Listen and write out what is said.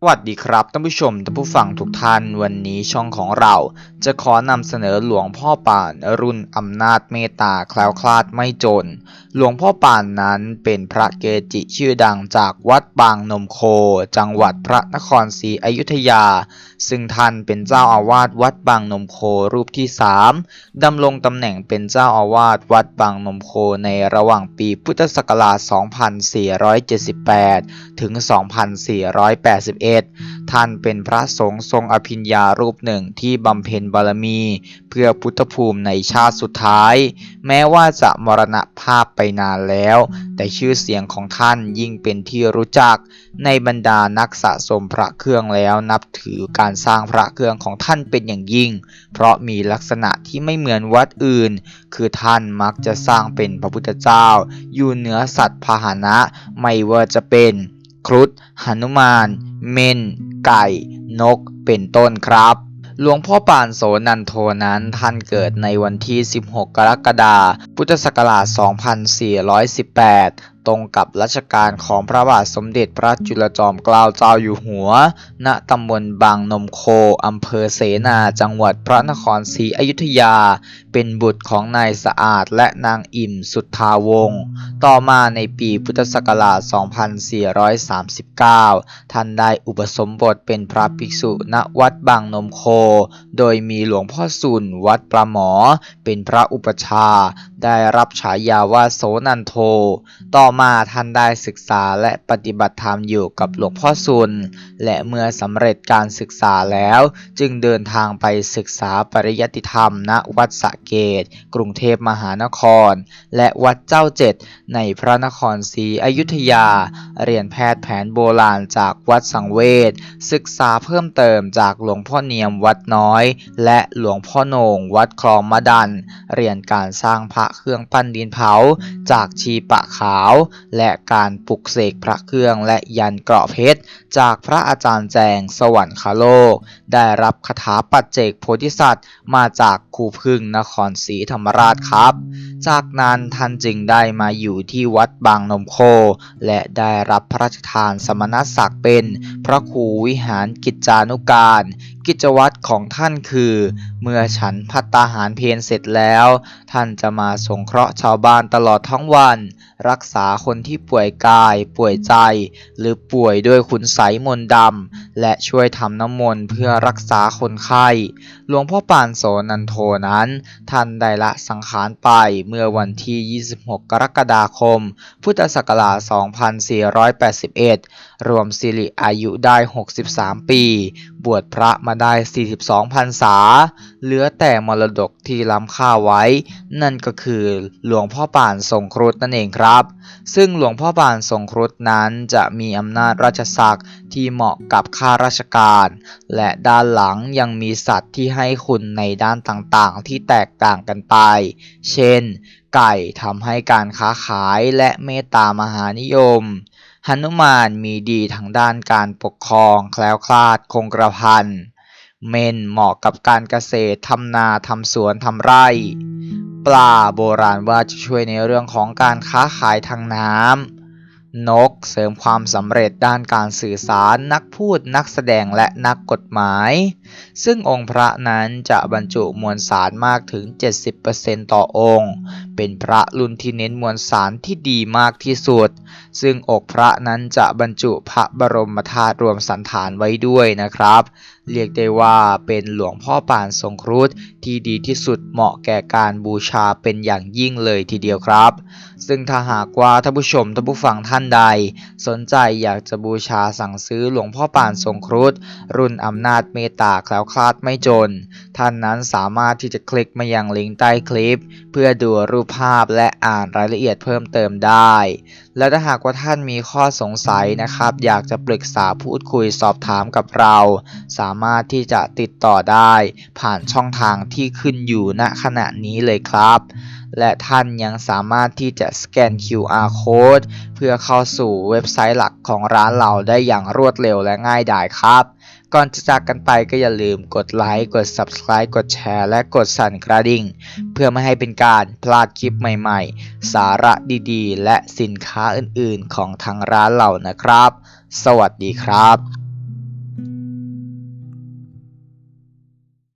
สวัสดีครับท่านผู้ชมท่านผู้ฟังทุกท่านวันนี้ช่องของเรา จะขอนำเสนอหลวงพ่อป่านรุ่นอำนาจเมตตาแคล้วคลาดไม่จน หลวงพ่อป่านนั้นเป็นพระเกจิชื่อดังจากวัดบางนมโค จังหวัดพระนครศรีอยุธยา ซึ่งท่านเป็นเจ้าอาวาสวัดบางนมโครูปที่สามดำรงตำแหน่งเป็นเจ้าอาวาสวัดบางนมโคในระหว่างปีพุทธศักราช 2478 ถึง 2481ท่านเป็นพระสงฆ์ทรงอภิญญารูปหนึ่งที่บำเพ็ญบารมี เพื่อพุทธภูมิในชาติสุดท้าย แม้ว่าจะมรณภาพไปนานแล้ว แต่ชื่อเสียงของท่านยิ่งเป็นที่รู้จัก ในบรรดานักสะสมพระเครื่องแล้วนับถือการสร้างพระเครื่องของท่านเป็นอย่างยิ่ง เพราะมีลักษณะที่ไม่เหมือนวัดอื่น คือท่านมักจะสร้างเป็นพระพุทธเจ้า อยู่เหนือสัตว์พาหนะไม่ว่าจะเป็น ครุฑหนุมาน เม่น ไก่ นก เป็นต้นครับ หลวงพ่อปานโสนันโทนั้นท่านเกิดในวันที่ 16 กรกฎาคม พุทธศักราช 2418 ตรงกับรัชกาลของพระบาทสมเด็จพระจุลจอมเกล้าเจ้าอยู่หัว ณ ตำบลบางนมโค อำเภอเสนา จังหวัดพระนครศรีอยุธยา เป็นบุตรของนายสะอาดและนางอิ่มสุทธาวงศ์ต่อมาในปีพุทธศักราช 2439 ท่านได้อุปสมบทเป็นพระภิกษุณวัดบางนมโค โดยมีหลวงพ่อสุนวัดประหมอ เป็นพระอุปชา ได้รับฉายาว่าโสนันโท ต่อมาท่านได้ศึกษาและปฏิบัติธรรมอยู่กับหลวงพ่อสุน และเมื่อสำเร็จการศึกษาแล้ว จึงเดินทางไปศึกษาปริยัติธรรม ณวัดสะเกต กรุงเทพมหานคร และวัดเจ้าเจ็ดในพระนครศรีอยุธยา เรียนแพทย์แผนโบราณจากวัดสังเวชศึกษาเพิ่มเติมจากหลวงพ่อเนียมวัดน้อย และหลวงพ่อโหนงวัดคลองมะดัน เรียนการสร้างพระเครื่องปั้นดินเผาจากชีปะขาวและการปลุกเสกพระเครื่องและยันเกราะเพชร จากพระอาจารย์แจงสวรรคโลก ได้รับคาถาปัจเจกโพธิสัตว์ มาจากครูพึ่งนครศรีธรรมราชครับ จากนั้นท่านจึงได้มาอยู่ที่วัดบางนมโค และได้รับพระราชทานสมณศักดิ์เป็น พระครูวิหารกิจจานุการ กิจวัตรของท่านคือ เมื่อฉันพัตตาหารเพลเสร็จแล้ว ท่านจะมาสงเคราะห์ชาวบ้านตลอดทั้งวัน รักษาคนที่ป่วยกาย ป่วยใจ หรือป่วยด้วยคุณไสยมนดำ และช่วยทำน้ำมนต์เพื่อรักษาคนไข้ หลวงพ่อปานโสนันโทนั้น ท่านได้ละสังขารไปเมื่อวันที่ 26 กรกฎาคม พุทธศักราช 2481 รวมสิริอายุได้ 63 ปีบวชพระมาได้ 42พรรษา เหลือแต่มรดกที่ล้ำค่าไว้ นั่นก็คือหลวงพ่อป่านทรงครุฑนั่นเองครับ ซึ่งหลวงพ่อป่านทรงครุฑนั้นจะมีอำนาจราชศักดิ์ที่เหมาะกับข้าราชการ และด้านหลังยังมีสัตว์ที่ให้คุณในด้านต่างๆ ที่แตกต่างกันไป เช่น ไก่ทำให้การค้าขายและเมตตามหานิยม หนุมานมีดีทางด้านการปกครองแคล้วคลาดคงกระพันเมนเหมาะกับการเกษตรทำนาทำสวนทำไร่ ปลาโบราณว่าจะช่วยในเรื่องของการค้าขายทางน้ำนกเสริมความสำเร็จด้านการสื่อสารนักพูดนักแสดงและนักกฎหมาย ซึ่งองค์พระนั้นจะบรรจุมวลสารมากถึง 70%ต่อองค์ เป็นพระรุ่นที่เน้นมวลสารที่ดีมากที่สุด ซึ่งอกพระนั้นจะบรรจุพระบรมธาตุรวมสันฐานไว้ด้วยนะครับ เรียกได้ว่าเป็นหลวงพ่อปานทรงครุฑที่ดีที่สุดเหมาะแก่การบูชาเป็นอย่างยิ่งเลยทีเดียวครับ ซึ่งถ้าหากว่าท่านผู้ชมท่านผู้ฟังท่านใด สนใจอยากจะบูชาสั่งซื้อหลวงพ่อปานทรงครุฑรุ่นอำนาจเมตตาแคล้วคลาดไม่จน ท่านนั้นสามารถที่จะคลิกมายังลิงก์ใต้คลิป เพื่อดูรูปภาพและอ่านรายละเอียดเพิ่มเติมได้ และถ้าหากว่าท่านมีข้อสงสัยนะครับ อยากจะปรึกษาพูดคุยสอบถามกับเรา สามารถที่จะติดต่อได้ ผ่านช่องทางที่ขึ้นอยู่ณขณะนี้เลยครับ และท่านยังสามารถที่จะสแกน QR code เพื่อเข้าสู่เว็บไซต์หลักของร้านเราได้อย่างรวดเร็วและง่ายดายครับ ก่อนจะจากกันไปก็อย่าลืมกดไลค์ กด Subscribe กดแชร์ และกดสั่นกระดิ่ง เพื่อไม่ให้เป็นการพลาดคลิปใหม่ๆ สาระดีๆ และสินค้าอื่นๆ ของทางร้านเรานะครับ สวัสดีครับ